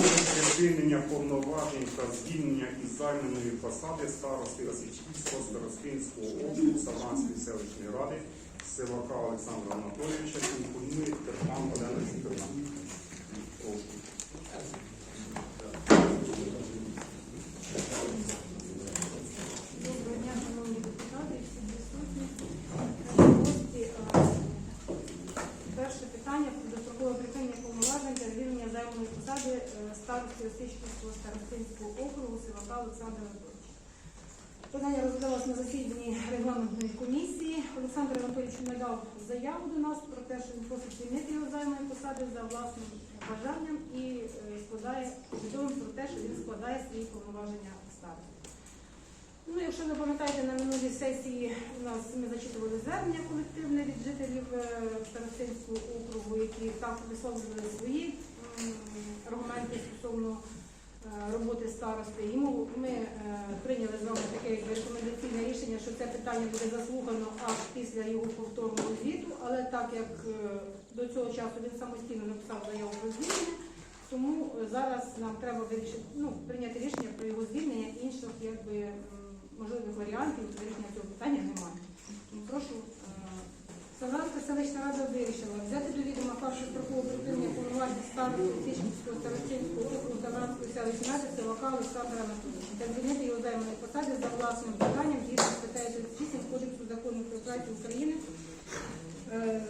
припинення повноважень та звільнення із займаної посади старости Осічківського старостинського округу Савранської селищної ради Сивака Олександра Анатолійовича інформує Терпан Олена Вікторовна. Прошу. Доброго дня, шановні депутати, всі присутні. Наші гості, е, Перше питання про дострокове припинення повноважень та звільнення займаної посади е, старости Осичківського старостинського округу Сивака Олександра Анатолійовича. Питання розглядалось на засіданні регламентної комісії. Олександр Анатолійович надав заяву до нас про те, що він просить звільнити його з займаної посади за власним бажанням і е, складає повідомив про те, що він складає свої повноваження старости. Ну, якщо ви пам'ятаєте, на минулій сесії у нас ми зачитували звернення колективне від жителів е, Старостинського округу, які так висловлювали свої аргументи стосовно е, роботи старости. Йому ми е, прийняли з вами таке рекомендаційне рішення, що це питання буде заслухано аж після його повторного звіту, але так як е, до цього часу він самостійно написав заяву про звільнення, тому е, зараз нам треба вирішити, ну, прийняти рішення про його звільнення. Інших якби, можливих варіантів вирішення цього питання немає. Тому прошу. Савранська селищна рада вирішила взяти до відома факт строкового припинення повноважень старості Тишківського старостинського округу Савранської селищної ради Сивака Олександра Анатолійовича та звільнити його займаної посади за власним бажанням згідно статтею 38 Кодексу закону про працю України е,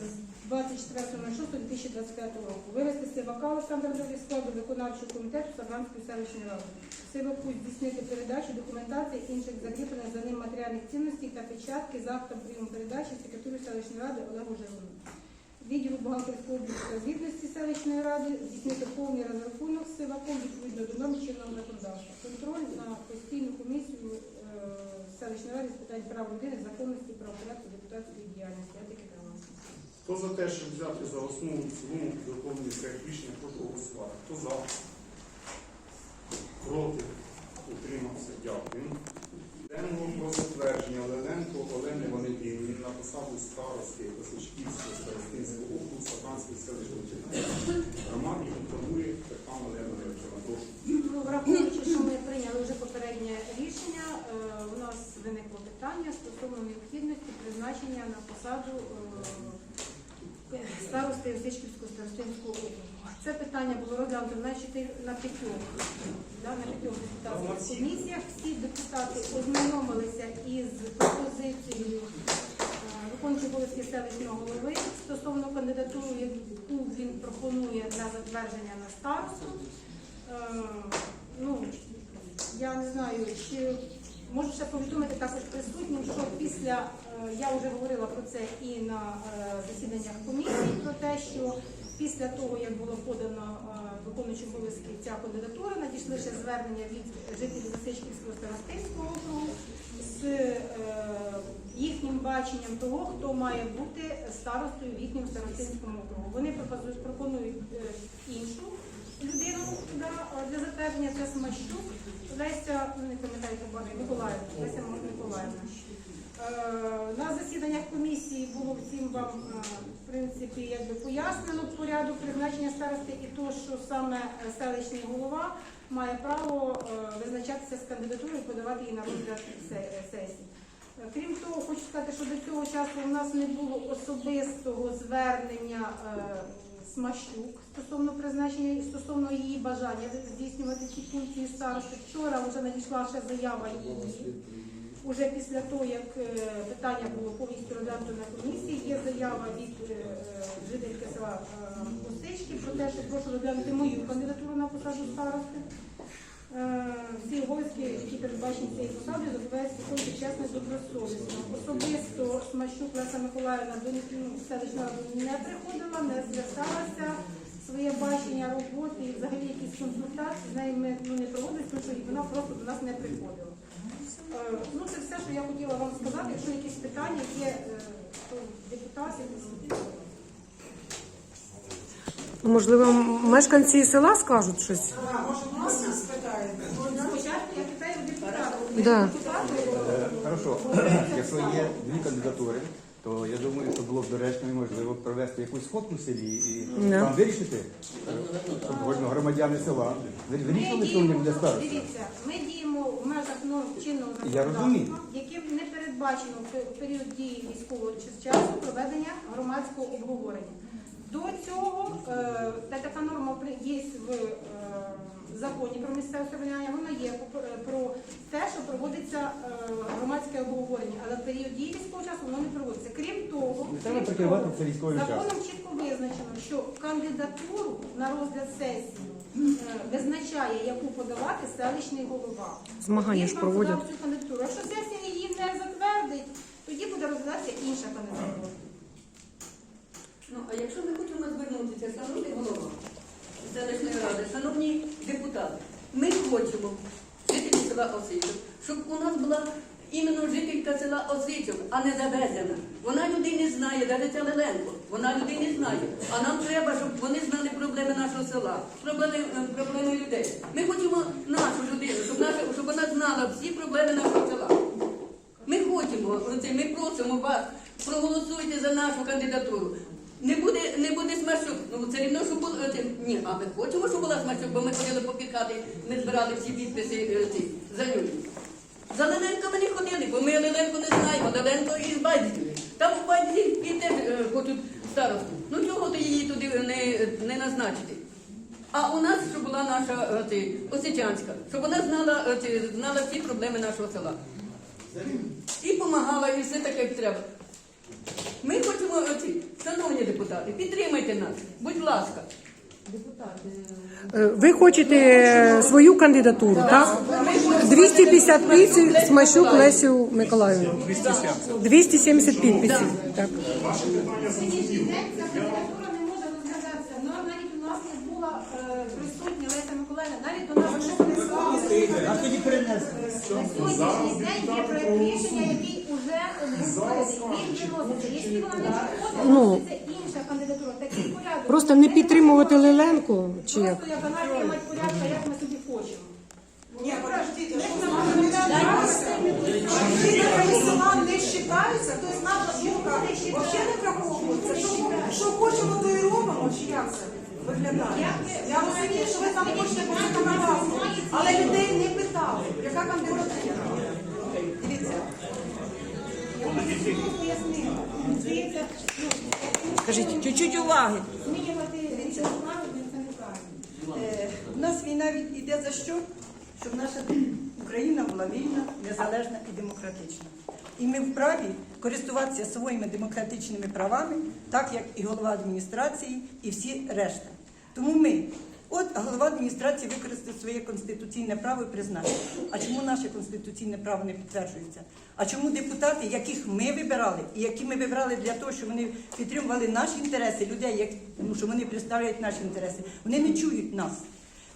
24.06.2025 року. Вивести Сивака Олександра з складу виконавчого комітету Савранської селищної ради. Сиваку здійснити передачу документації інших закріплених за ним матеріальних цінностей та печатки з актом прийому передачі секретарю селищної ради Олегу Жилину. Відділу бухгалтерського обліку звітності селищної ради здійснити повний розрахунок Сиваком відповідно до норм чинного законодавства. Контроль на постійну комісію е, селищної ради з питань прав людини, законності, правопорядку, депутатської діяльності. Хто за те, щоб взяти за основу і цілому підготовлений проект рішення, прошу голосувати. Хто за? Проти? Утримався. Дякую. Йдемо про затвердження Олененко Олени Валентинівни на посаду старости Косичківського старостинського округу Саранської селищної інформує Степан Олена Валентинівна. Ну, Враховуючи, що ми прийняли вже попереднє рішення, е, у нас виникло питання стосовно необхідності призначення на посаду е, старости Осичківського старостинського округу. Це питання було розглянуто на п'ятьох да, депутатських комісіях. Всі депутати ознайомилися із пропозицією е, виконуючого обов'язки селищного голови стосовно кандидатури, яку він пропонує для затвердження на старосту. Е, ну, я не знаю, чи можу ще повідомити також присутнім, що після, я вже говорила про це і на е, засіданнях комісії, про те, що після того, як було подано е, виконуючим обов'язки ця кандидатура, надійшли ще звернення від жителів Засичківського старостинського округу з е, їхнім баченням того, хто має бути старостою в їхньому старостинському округу. Вони пропонують е, іншу людину да, для затвердження це Смащук Леся, ну не пам'ятаю, Миколаївна, Леся Миколаївна. Е, На засіданнях комісії було всім вам е, в принципі якби пояснено порядок призначення старости і то, що саме е, селищний голова має право визначатися з кандидатурою і подавати її на розгляд сесії. Крім того, хочу сказати, що до цього часу у нас не було особистого звернення Смащук стосовно призначення і стосовно її бажання здійснювати ці функції старости. Вчора вже надійшла ще заява її. Уже після того, як е, питання було повністю розглянуто на комісії, є заява від е, е, жительки села Косички про те, що прошу розглянути мою кандидатуру на посаду старости. Всі обов'язки, які передбачені цією посадою, забуваються виконувати чесно і добросовісно. Особисто Смащук Леся Миколаївна до ну, селищної не приходила, не зверталася. Своє бачення роботи і взагалі якісь консультації з нею ми ну, не проводили, тому що вона просто до нас не приходила. Е, Ну, це все, що я хотіла вам сказати. Якщо якісь питання є, е, то депутатів. Можливо, мешканці села скажуть щось? Спочатку я питаю депутатів. Да. Депутати, Хорошо, якщо є дві кандидатури, то я думаю, що було б доречно і можливо провести якусь сходку в селі і Да. там вирішити, щоб кожного громадяни села Ми вирішили, що вони діємо, буде старості. дивіться, ми діємо в межах норм чинного Я розумію. законодавства, яким не передбачено в пе- період дії військового чи- часу проведення громадського обговорення. До цього е, та така норма при- є в е, законі про місцеве самоврядування, вона є по- е, про те, що проводиться е, громадське обговорення, але в період дії військового часу воно не проводиться. Крім того, крім того, законом чітко визначено, що кандидатуру на розгляд сесії е, визначає, яку подавати селищний голова. Змагання ж проводять. Якщо сесія її не затвердить, тоді буде розглядатися інша кандидатура. Ну, а якщо ми хочемо звернутися, шановний голова селищної ради, шановні депутати, ми хочемо, села Осичок, щоб у нас була іменно жителька села Осичок, а не завезена. Вона людей не знає, навіть ця Леленко, вона людей не знає. А нам треба, щоб вони знали проблеми нашого села, проблеми, е, проблеми людей. Ми хочемо нашу людину, щоб, наша, щоб вона знала всі проблеми нашого села. Ми хочемо, ми просимо вас, проголосуйте за нашу кандидатуру. Не буде, не буде Ну це рівно, що було. Ні, а ми хочемо, щоб була смачок, бо ми ходили попікати, ми збирали всі підписи е, ці, за нього. За Леленко ми не ходили, бо ми Леленко не знаємо, Леленко із Бадзі. Там у Бадзі і теж е, хочуть старосту. Ну чого то її туди не, не назначити? А у нас, щоб була наша е, ці, Осичанська, щоб вона знала, е, ці, знала всі проблеми нашого села. І допомагала, і все таке як треба. Ми хочемо, оці, шановні депутати, підтримайте нас, будь ласка. Е, Ви хочете е, свою кандидатуру, так? 250 підписів Смащук Лесю Миколаївну. 270 підписів. Так. Навіть у нас не була е, присутня Леся Миколаївна, навіть до нас не прислали. А тоді перенесли. На сьогоднішній день є проект рішення, який Ну. інша кандидатура. Просто не підтримувати Ленленко чи як? Просто як анархія мать порядка, як ми собі хочемо. Ні, подождите, що ж ви села не вважаються, тобто наша думка взагалі не враховується. Що, хочемо, то і робимо, чи як це виглядає? Я розумію, що ви там хочете по законодавству, але людей не питали, яка кандидатура. Дивіться, Я просто пояснила. Здається, ну, Скажіть. Чуть-чуть уваги. змінювати це правильно, це неправильно. Е, У нас війна йде за що? Щоб наша Україна була вільна, незалежна і демократична. І ми вправі користуватися своїми демократичними правами, так як і голова адміністрації, і всі решта. Тому ми, от голова адміністрації використав своє конституційне право і призначив. А чому наше конституційне право не підтверджується? А чому депутати, яких ми вибирали, і які ми вибрали для того, щоб вони підтримували наші інтереси, людей, як, тому що вони представляють наші інтереси, вони не чують нас.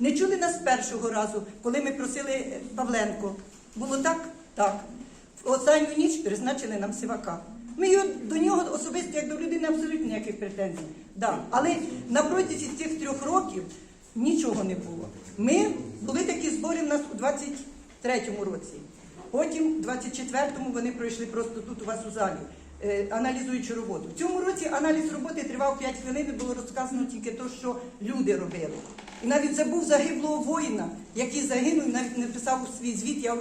Не чули нас першого разу, коли ми просили Павленко. Було так? Так. В останню ніч призначили нам сивака. Ми до нього особисто, як до людини, абсолютно ніяких претензій. Да. Але на протязі цих трьох років нічого не було. Ми були такі збори в нас у 23-му році. Потім, в 24-му, вони пройшли просто тут у вас у залі, е, аналізуючи роботу. В цьому році аналіз роботи тривав 5 хвилин, було розказано тільки те, що люди робили. І навіть забув загиблого воїна, який загинув, навіть не писав у свій звіт. Я,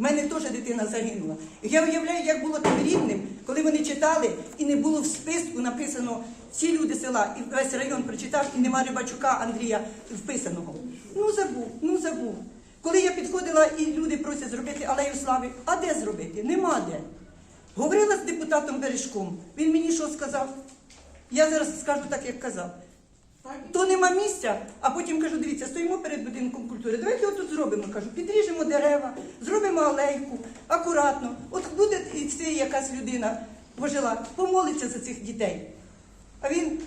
в мене теж дитина загинула. Я уявляю, як було тим рідним, коли вони читали, і не було в списку написано всі люди села, і весь район прочитав, і нема Рибачука Андрія вписаного. Ну забув, ну забув. Коли я підходила і люди просять зробити алею слави, а де зробити? Нема де. Говорила з депутатом Бережком. Він мені що сказав? Я зараз скажу так, як казав. То нема місця, а потім кажу, дивіться, стоїмо перед будинком культури. Давайте отут зробимо. Кажу, підріжемо дерева, зробимо алейку, акуратно. От буде і це якась людина пожила, помолиться за цих дітей. А він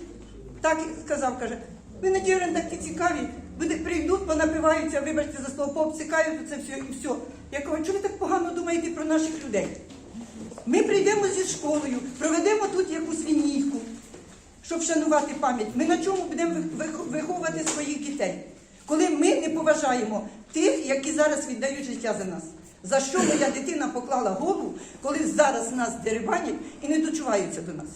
так сказав, каже, ви Надія такі цікаві, буде, прийдуть, понапиваються, вибачте за слово, пообцикають це все і все. Я кажу, чому ви так погано думаєте про наших людей? Ми прийдемо зі школою, проведемо тут якусь лінійку, щоб шанувати пам'ять. Ми на чому будемо вих- виховувати своїх дітей? Коли ми не поважаємо тих, які зараз віддають життя за нас. За що моя дитина поклала голову, коли зараз нас дерибанять і не дочуваються до нас?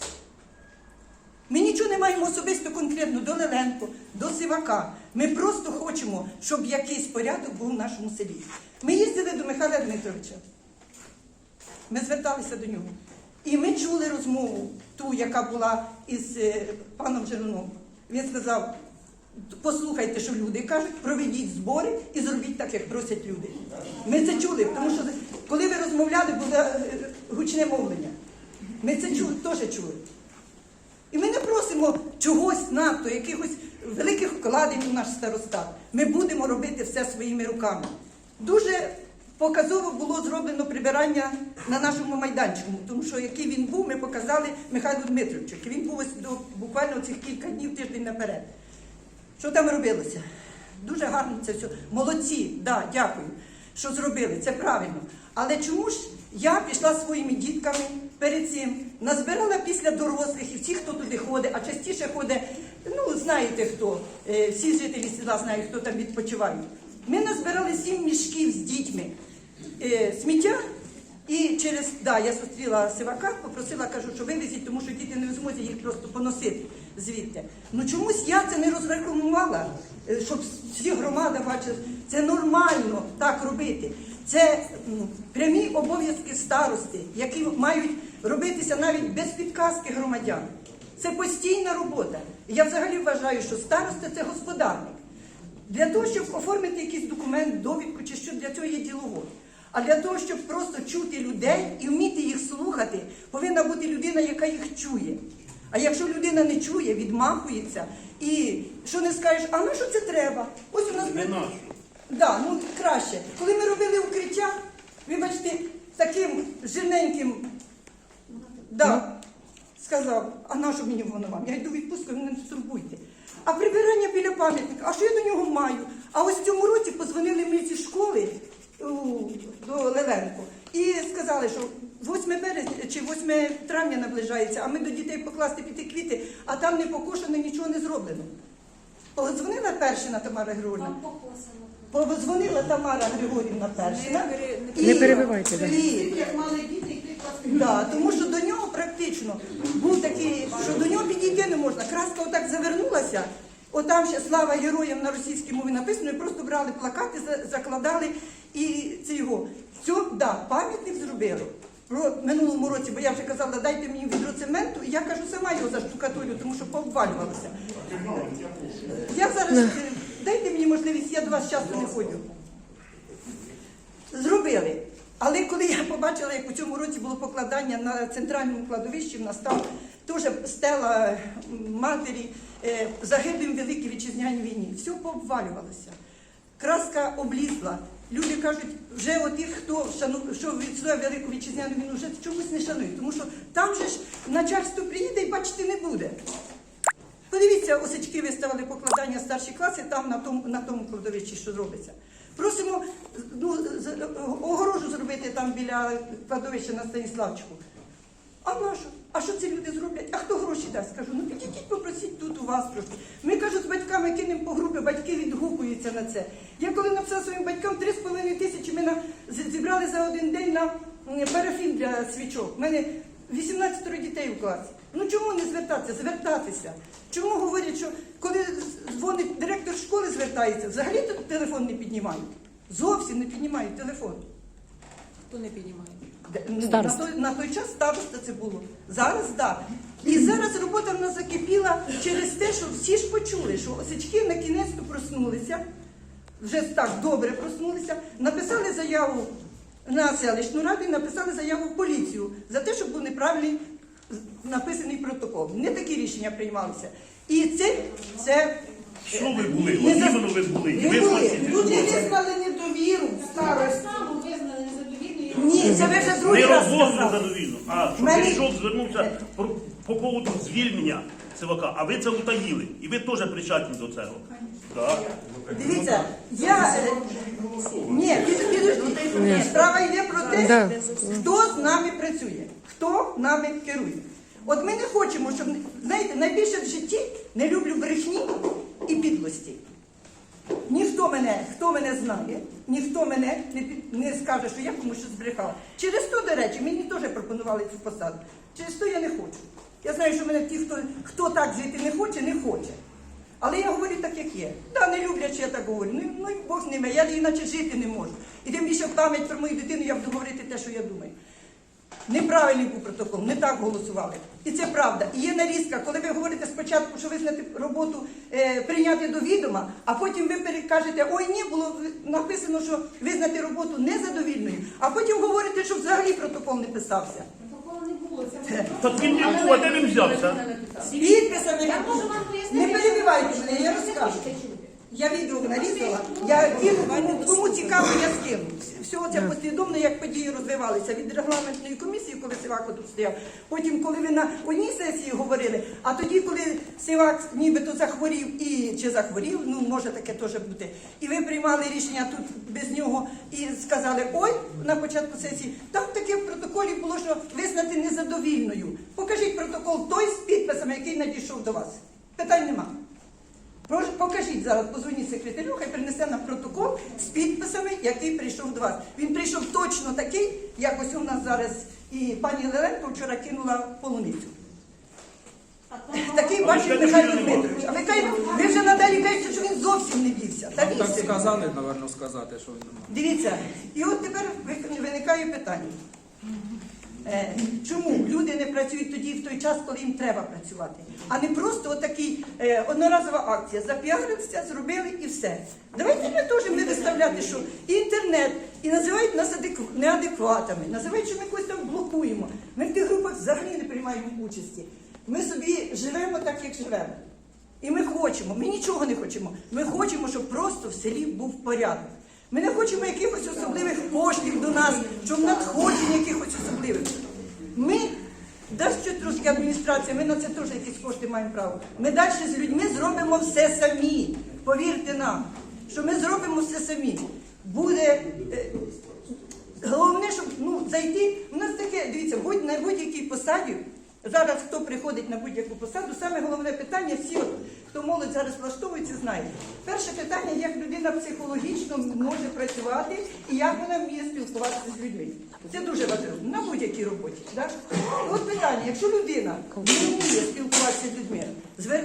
Ми нічого не маємо особисто конкретно до Леленко, до Сивака. Ми просто хочемо, щоб якийсь порядок був в нашому селі. Ми їздили до Михайла Дмитровича. Ми зверталися до нього. І ми чули розмову, ту, яка була із е, паном Жируном. Він сказав: послухайте, що люди кажуть, проведіть збори і зробіть так, як просять люди. Ми це чули, тому що коли ви розмовляли, було е, гучне мовлення. Ми це чули, теж чули. І ми не просимо чогось надто, якихось великих вкладень у наш старостат. Ми будемо робити все своїми руками. Дуже показово було зроблено прибирання на нашому майданчику, тому що який він був, ми показали Михайлу Дмитровичу. Він був ось до буквально цих кілька днів, тиждень наперед. Що там робилося? Дуже гарно це все. Молодці, да, дякую, що зробили, це правильно. Але чому ж я пішла своїми дітками перед цим, назбирала після дорослих і всі, хто туди ходить, а частіше ходить, ну знаєте хто, е, всі жителі села знають, хто там відпочивають. Ми назбирали сім мішків з дітьми е, сміття. І через да, я зустріла сивака, попросила, кажу, що вивезіть, тому що діти не в змозі їх просто поносити звідти. Ну чомусь я це не розрекламувала, е, щоб всі громади бачили. Це нормально так робити. Це прямі обов'язки старости, які мають робитися навіть без підказки громадян. Це постійна робота. Я взагалі вважаю, що староста це господарник. Для того, щоб оформити якийсь документ, довідку чи що для цього є діловод. А для того, щоб просто чути людей і вміти їх слухати, повинна бути людина, яка їх чує. А якщо людина не чує, відмахується, і що не скажеш, а на що це треба? Ось у нас Не Да, ну краще. Коли ми робили укриття, вибачте, таким жирненьким, да, сказав, а на що мені воно вам? Я йду відпустку, ви не турбуйте. А прибирання біля пам'ятника, а що я до нього маю? А ось в цьому році позвонили ми зі школи до Леленко і сказали, що 8 березня чи 8 травня наближається, а ми до дітей покласти піти квіти, а там не покошено, нічого не зроблено. Позвонила Першина Тамара Григорівна. Позвонила Тамара Григорівна Першина. Не перебивайте, да. І, да, тому що до нього практично був такий, що до нього підійти не можна. Краска отак завернулася. Отам ще слава героям на російській мові написано, і просто брали плакати, закладали і це його. Цьо, да, пам'ятник зробили. Про минулому році, бо я вже казала, дайте мені відро цементу, і я кажу, сама його заштукатурю, тому що пообвалювалося. Я зараз е, дайте мені можливість, я до вас часто не ходжу. Зробили. Але коли я побачила, як у цьому році було покладання на центральному кладовищі, в нас там теж стела матері е, загиблим в Великій Вітчизняній війні, все пообвалювалося. Краска облізла. Люди кажуть, вже отих, хто шану, що відстоює Велику Вітчизняну війну, вже чомусь не шанують, тому що там же ж начальство приїде і бачити не буде. Подивіться, осички виставили покладання старші класи там на тому, на тому кладовищі, що робиться. Просимо ну, огорожу зробити там біля кладовища на Станіславчику. А на що? А що це люди зроблять? А хто гроші дасть? Кажу, ну підійдіть, попросіть тут у вас трошки. Ми кажу, з батьками кинемо по групи, батьки відгукуються на це. Я коли написала своїм батькам 3,5 тисячі, ми на, зібрали за один день на парафін для свічок. У мене 18 дітей у класі. Ну чому не звертатися? Звертатися. Чому говорять, що коли дзвонить директор школи, звертається, взагалі телефон не піднімають. Зовсім не піднімають телефон. Хто не піднімає? Ну, Староста. На той, на той час староста це було. Зараз так. Да. І зараз робота в нас закипіла через те, що всі ж почули, що осички на кінець проснулися, вже так добре проснулися, написали заяву на селищну раду і написали заяву в поліцію за те, щоб був неправильний написаний протокол. Не такі рішення приймалися. І це, це Що ви були? Не От іменно ви були. Не Ви були. Люди визнали недовіру старості. Ні, це ви вже другий не раз розвозили сказали. задовільно, а що Мене- прийшов, звернувся про- по поводу звільнення Сивака, а ви це утаїли. І ви теж причетні до цього. Так. Дивіться, я е, ні, під- підождіть. Справа йде про те, Да. хто з нами працює, хто нами керує. От ми не хочемо, щоб знаєте, найбільше в житті не люблю брехні і підлості. Ніхто мене, хто мене знає, ніхто мене не, не скаже, що я комусь щось збрехала. Через то, до речі, мені теж пропонували цю посаду. Через то я не хочу. Я знаю, що мене ті, хто, хто так жити не хоче, не хоче. Але я говорю так, як є. Да, не люблять, що я так говорю. Ну, ну Бог з ними, я іначе жити не можу. І тим більше в пам'ять про мою дитину я буду говорити те, що я думаю. Неправильний був протокол, не так голосували. І це правда. І є нарізка, коли ви говорите спочатку, що визнати роботу е, прийняти до відома, а потім ви перекажете, ой, ні, було написано, що визнати роботу незадовільною, а потім говорите, що взагалі протокол не писався. Такого не було. Це Так він не був, а де він взявся? Підписами Я можу вам пояснити. не перебивайте мене, я розкажу. Я відео нарізала. Я кину, кому, цікаво, я скину. Всього це послідовно, як події розвивалися від регламентної комісії, коли Сивак тут стояв. Потім, коли ви на одній сесії говорили, а тоді, коли Сивак нібито захворів і чи захворів, ну може таке теж бути. І ви приймали рішення тут без нього і сказали, ой, на початку сесії, там таке в протоколі було, що визнати незадовільною. Покажіть протокол той з підписами, який надійшов до вас. Питань нема. Прошу, покажіть зараз, позвоніть секретарю, хай принесе нам протокол з підписами, який прийшов до вас. Він прийшов точно такий, як ось у нас зараз і пані Леленко вчора кинула полуницю. Такий бачив Михайло Дмитрович. А ви, кажете, ви вже надалі кажете, що він зовсім не дівся. Та Так вівся. сказали, напевно, сказати, що він немає. Дивіться, і от тепер ви- виникає питання. Е, Чому люди не працюють тоді в той час, коли їм треба працювати, а не просто отакий е, одноразова акція. Запіарився, зробили і все. Давайте ми теж не виставляти, що інтернет, і називають нас неадекватами, називають, що ми когось там блокуємо. Ми в тих групах взагалі не приймаємо участі. Ми собі живемо так, як живемо. І ми хочемо, ми нічого не хочемо. Ми хочемо, щоб просто в селі був порядок. Ми не хочемо якихось особливих коштів до нас, щоб надходжень якихось особливих. Ми, дасть що трошки адміністрація, ми на це теж якісь кошти маємо право. Ми далі з людьми зробимо все самі. Повірте нам, що ми зробимо все самі. Буде. е, Головне, щоб ну, зайти. У нас таке, дивіться, будь на будь-якій посаді. Зараз хто приходить на будь-яку посаду, саме головне питання, всі, от, хто молодь зараз влаштовується, знають. Перше питання, як людина психологічно може працювати і як вона вміє спілкуватися з людьми. Це дуже важливо на будь-якій роботі. Так? От питання, якщо людина не вміє спілкуватися з людьми, звер...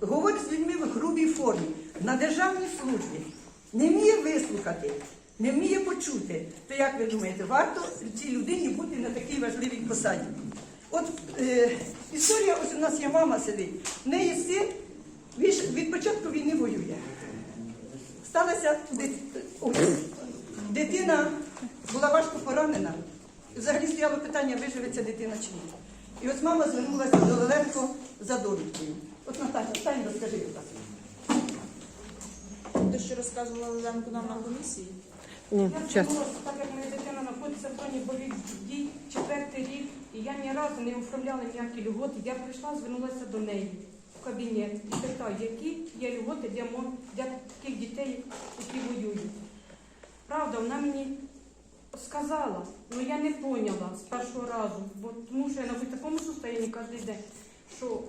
говорить з людьми в грубій формі, на державній службі, не вміє вислухати, не вміє почути, то як ви думаєте, варто цій людині бути на такій важливій посаді? От е, історія, ось у нас є мама сидить, в неї син від, від початку війни воює. Сталася дит- дитина була важко поранена. І Взагалі стояло питання, виживе ця дитина чи ні. І ось мама звернулася до Леленко за довідкою. От Наташа, стань, розкажи, будь ласка. Те, що розказувала Ленко нам на комісії. Ні, Я час. звернулася, так як моя дитина знаходиться в зоні бойових дій четвертий рік, і я ні разу не оформляла ніякі льготи. Я прийшла, звернулася до неї кабінет і питаю, які є льготи для, для таких дітей, які воюють. Правда, вона мені сказала, але я не поняла з першого разу, бо тому що я на такому состоянні кожен день, що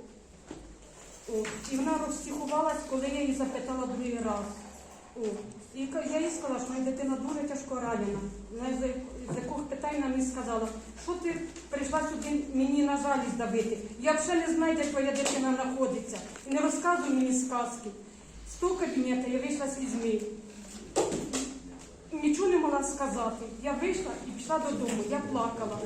о, і вона розпсихувалась, коли я її запитала другий раз. О, і я їй сказала, що моя дитина дуже тяжко ранена. Вона з, яких вона мені сказала, що ти прийшла сюди мені на жалість давити. Я взагалі не знаю, де твоя дитина знаходиться. І не розказуй мені сказки. З того кабінету я вийшла з візьми. Нічого не могла сказати. Я вийшла і пішла додому. Я плакала.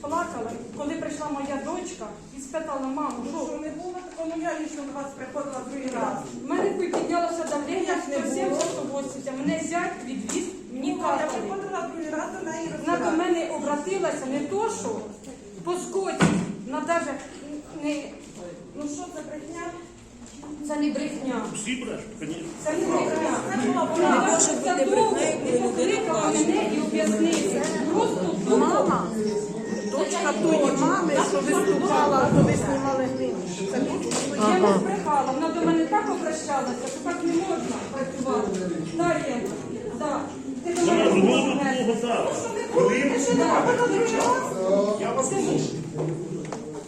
Плакала, коли прийшла моя дочка і спитала, мамо, що Що не було такого, ну я що до вас приходила другий раз. в мене піднялося давлення 170-180, мене зять відвіз, Ну, Я приходила другий раз до неї Вона до мене обратилася не то, що по скоті, вона навіть не, Ну що це брехня? це не брехня. Всі брешуть, звісно. Це не брехня. Вона це довго покликала мене і об'яснила. Просто мама. Дочка тої мами, що виступала, то ви знімали. Це Я не збрехала, вона до мене так обращалася, що так не можна працювати. Дар'я, да. Того я вас прошу.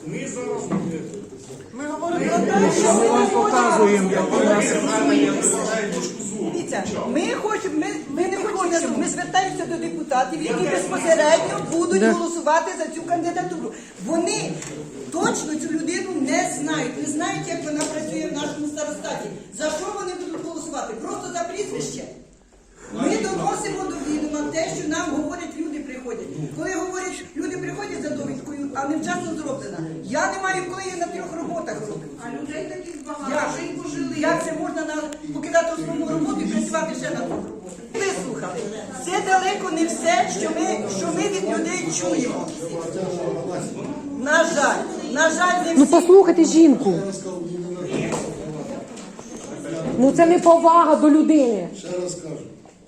Ми зараз Ми говоримо про те, що ми вам показуємо, я викладаю точку зору. Дивіться, ми хочемо, ми, ми не хочемо, ми звертаємося до депутатів, які безпосередньо будуть голосувати за цю кандидатуру. Вони точно цю людину не знають, не знають, як вона працює в нашому старостаті. За що вони будуть голосувати? Просто за прізвище. Ми доносимо до відома те, що нам говорять люди приходять. Коли говорять, люди приходять за довідкою, а невчасно зроблена. Я не маю коли я на трьох роботах роблю. А людей таких багато, Як? вже й пожили. Як це можна на, покидати основну роботу і працювати ще на двох роботах? Вислухали. Це далеко не все, що ми, що ми від людей чуємо. На жаль, на жаль, не Ну всі. послухайте жінку. Ну це не повага до людини. Ще раз кажу,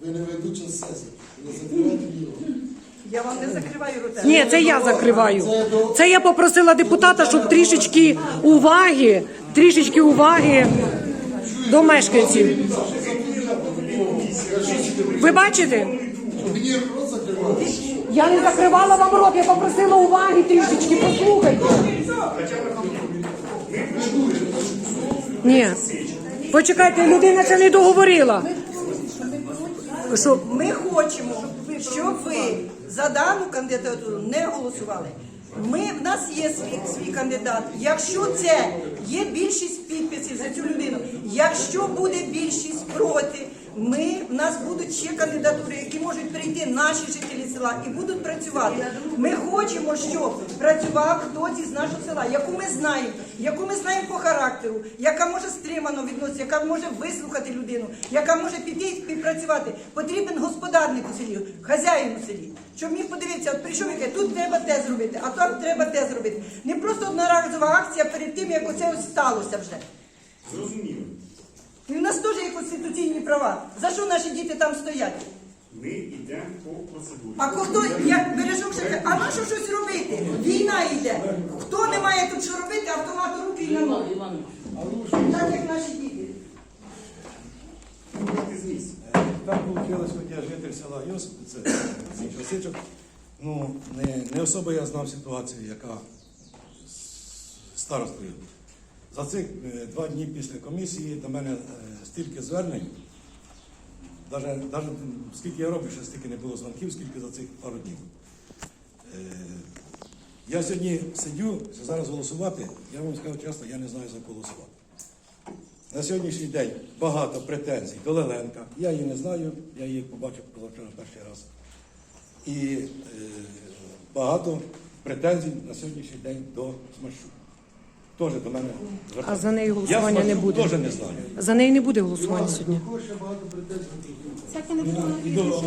ви не ведуча сесія, не закривайте рот. Я вам не закриваю рота. Ні, це я закриваю. Це я попросила депутата, щоб трішечки уваги, трішечки уваги до мешканців. Ви бачите? Мені рот закривати. Я не закривала вам рот, я попросила уваги трішечки, послухайте. Ні. Почекайте, людина ще не договорила. Що? Ми хочемо, щоб ви за дану кандидатуру не голосували. Ми, в нас є свій, свій кандидат. Якщо це є більшість підписів за цю людину, якщо буде більшість проти, ми, в нас будуть ще кандидатури, які можуть прийти наші жителі села і будуть працювати. Ми хочемо, щоб працював хтось із нашого села, яку ми знаємо, яку ми знаємо по характеру, яка може стримано відноситися, яка може вислухати людину, яка може піти і співпрацювати. Потрібен господарник у селі, хазяїн у селі. Щоб міг подивитися, от прийшов каже, тут треба те зробити, а там треба те зробити. Не просто одноразова акція перед тим, як оце ось сталося вже. Зрозуміло. І в нас теж є конституційні права. За що наші діти там стоять? Ми йдемо по процедурі. А хто, як бережок ще каже, а на що щось робити? Війна йде. Хто не має тут що робити, автомат у руки і на ноги. Так як наші діти. Так вийшло, що я житель села Йосип, це цей Ну, не, не особо я знав ситуацію, яка старостою. За цих е, два дні після комісії до мене е, стільки звернень, навіть, скільки я роблю, ще стільки не було дзвонків, скільки за цих пару днів. Е, Я сьогодні сидю, зараз голосувати, я вам скажу чесно, я не знаю за кого голосувати. На сьогоднішній день багато претензій до Леленка. Я її не знаю, я її побачив позавчора перший раз. І е, багато претензій на сьогоднішній день до Смашу. Теж до мене А за неї Я голосування не буде. теж не знаю. За неї не буде голосування сьогодні. Всяке не на раз.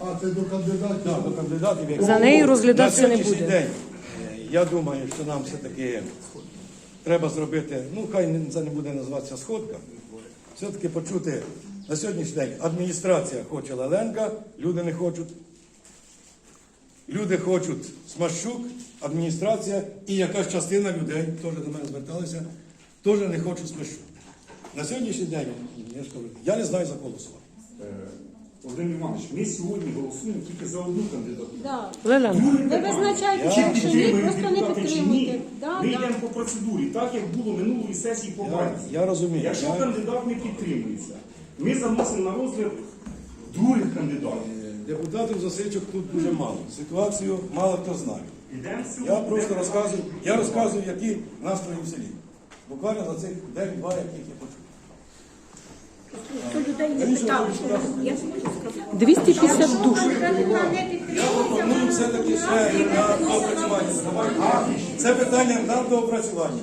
а, це до кандидатів. Так, до кандидатів. які- За неї розглядатися на не сьогоднішній буде. день, е, я думаю, що нам все-таки треба зробити, ну хай не- це не буде називатися сходка, все-таки почути на сьогоднішній день адміністрація хоче Леленка, люди не хочуть. Люди хочуть Смащук, адміністрація і якась частина людей, теж до мене зверталися, теж не хочуть Смащук. На сьогоднішній день, я ж кажу, я не знаю за кого голосувати. Е, Володимир Іванович, ми сьогодні голосуємо тільки за одну кандидатуру. Да. Ви визначаєте, Я- що ви Підтримуємо просто не депутати чи підтримуєте. ні? Да, Ми да. йдемо по процедурі, так як було минулої сесії по Я, я розумію. Якщо я- кандидат не підтримується, ми заносимо на розгляд других кандидатів. Депутатів засичок тут дуже мало. Ситуацію мало хто знає. Я просто розказую, я розказую, які настрої в селі. Буквально за цих день-два, яких я почув. Я 250 душ. Я пропоную все-таки ще на доопрацювання. Це питання на доопрацювання.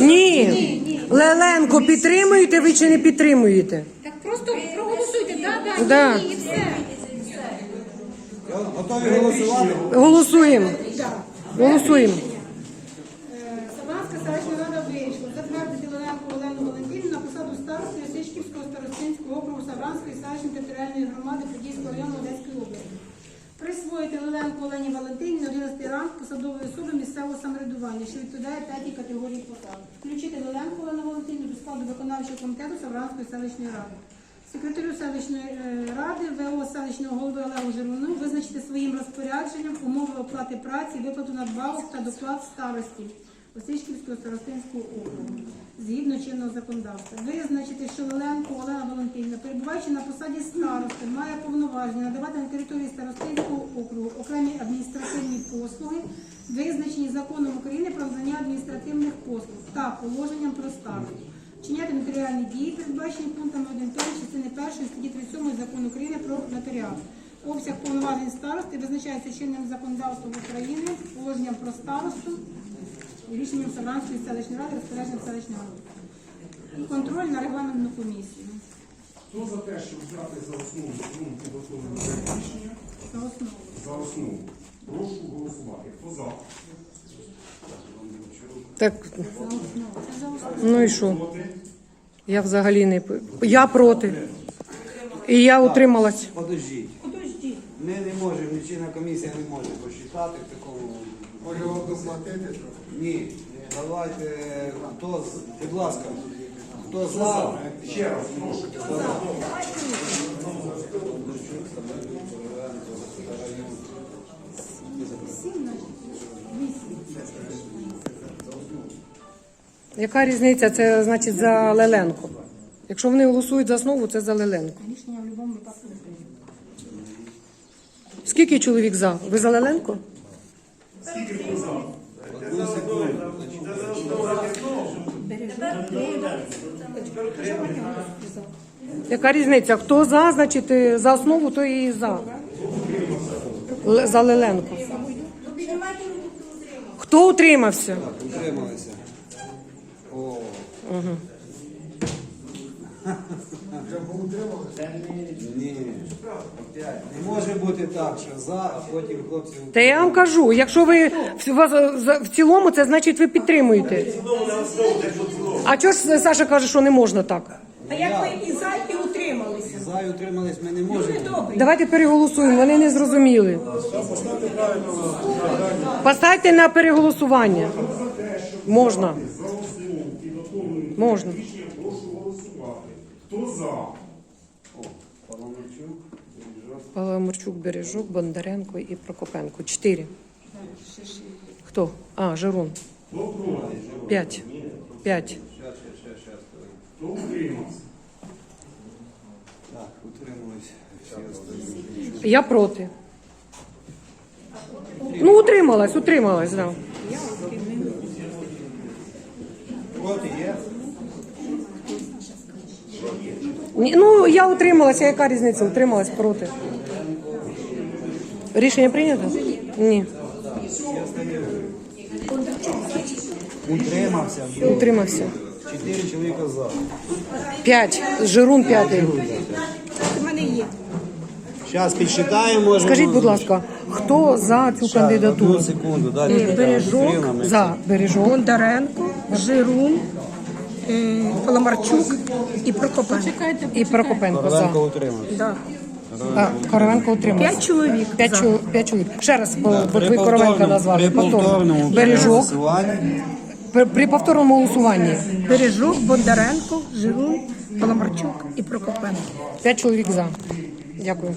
Ні. Леленко, підтримуєте ви чи не підтримуєте? Так просто проголосуйте, да, да, Да. ні, і все. Готові голосувати? Голосуємо. Голосуємо. Саванська селищна рада вирішила затвердити Лененко Олену Валентинівну на посаду старости Осичківського старостинського округу Савранської селищної територіальної громади Подільського району Одеської області. Присвоїти Лененко Олені Валентинівні 11 ранг посадової особи місцевого самоврядування, що відповідає п'ятій категорії посад. Включити Лененко Олену Валентинівну до складу виконавчого комітету Савранської селищної ради. Секретарю селищної е, ради ВО селищного голови Олегу Жервону визначити своїм розпорядженням умови оплати праці, виплату надбавок та доклад старості. Осичківського старостинського округу згідно чинного законодавства. Визначити, що Леленко Олена Валентинівна, перебуваючи на посаді старости, має повноваження надавати на території старостинського округу окремі адміністративні послуги, визначені законом України про надання адміністративних послуг та положенням про старосту. Вчиняти нотаріальні дії, передбачені пунктами 1 частини 1 статті 37 закону України про нотаріат. Обсяг повноважень старости визначається чинним законодавством України, положенням про старосту, і рішенням Савранської селищної ради, розпорядженням селищної ради. Контроль на регламентну комісію. Хто за те, щоб взяти за основу закон підготовлений рішення За основу. за основу? Прошу голосувати. Хто за? Так, ну і що? Я взагалі не я проти. І я утрималась. Подождіть. Ми не можемо, лічильна комісія не може посчитати в такому. Може вам доплатити? Ні. Давайте, хто, з- будь ласка, хто за? Ще раз, прошу. Яка різниця? Це значить за Леленко. Якщо вони голосують за основу, це за Леленко. Рішення в будь-якому випадку не прийнято. Скільки чоловік за? Ви за Леленко? Яка різниця? Хто за, значить за основу, то і за. Л- За Леленко. Хто утримався? Утрималися. Ні. Не може бути так, що за, а потім хлопці. Та я вам кажу, якщо ви в, вас, за- в цілому, це значить ви підтримуєте. А чого ж Саша каже, що не можна так? А як ви і за, і утрималися? За і утримались ми не можемо. Давайте переголосуємо, вони не зрозуміли. Поставте на переголосування. Можна. Можна. рішення прошу голосувати. Хто за? Паламарчук, Бережок. Паламарчук, Бережок, Бондаренко і Прокопенко. Чотири. Хто? А, Жирун. Хто проти? П'ять. П'ять. Хто утримався? Так, утримались. Я проти. Ну, утрималась, утрималась, да. Проти є? Ні, ну, я утрималася, яка різниця? Утрималась проти. Рішення прийнято? Ні. Утримався. Утримався. Чотири чоловіка за. П'ять. Жирун п'ятий. У мене є. Зараз підсчитаємо. Скажіть, будь ласка, хто за цю Одну кандидатуру? секунду, дайте. Бережок. За Бережок. Бондаренко, Жирун, е, і Прокопенко. І Прокопенко Коровенко утримався. Да. А, Коровенко утримався. П'ять чоловік. П'ять, за. п'ять чоловік. Ще раз, бо, бо При ви Коровенка повторному- назвали. При повторному Бережок. голосуванні При, при повторному голосуванні. Бережок, Бондаренко, Жирун, Паламарчук і Прокопенко. П'ять чоловік за. Дякую.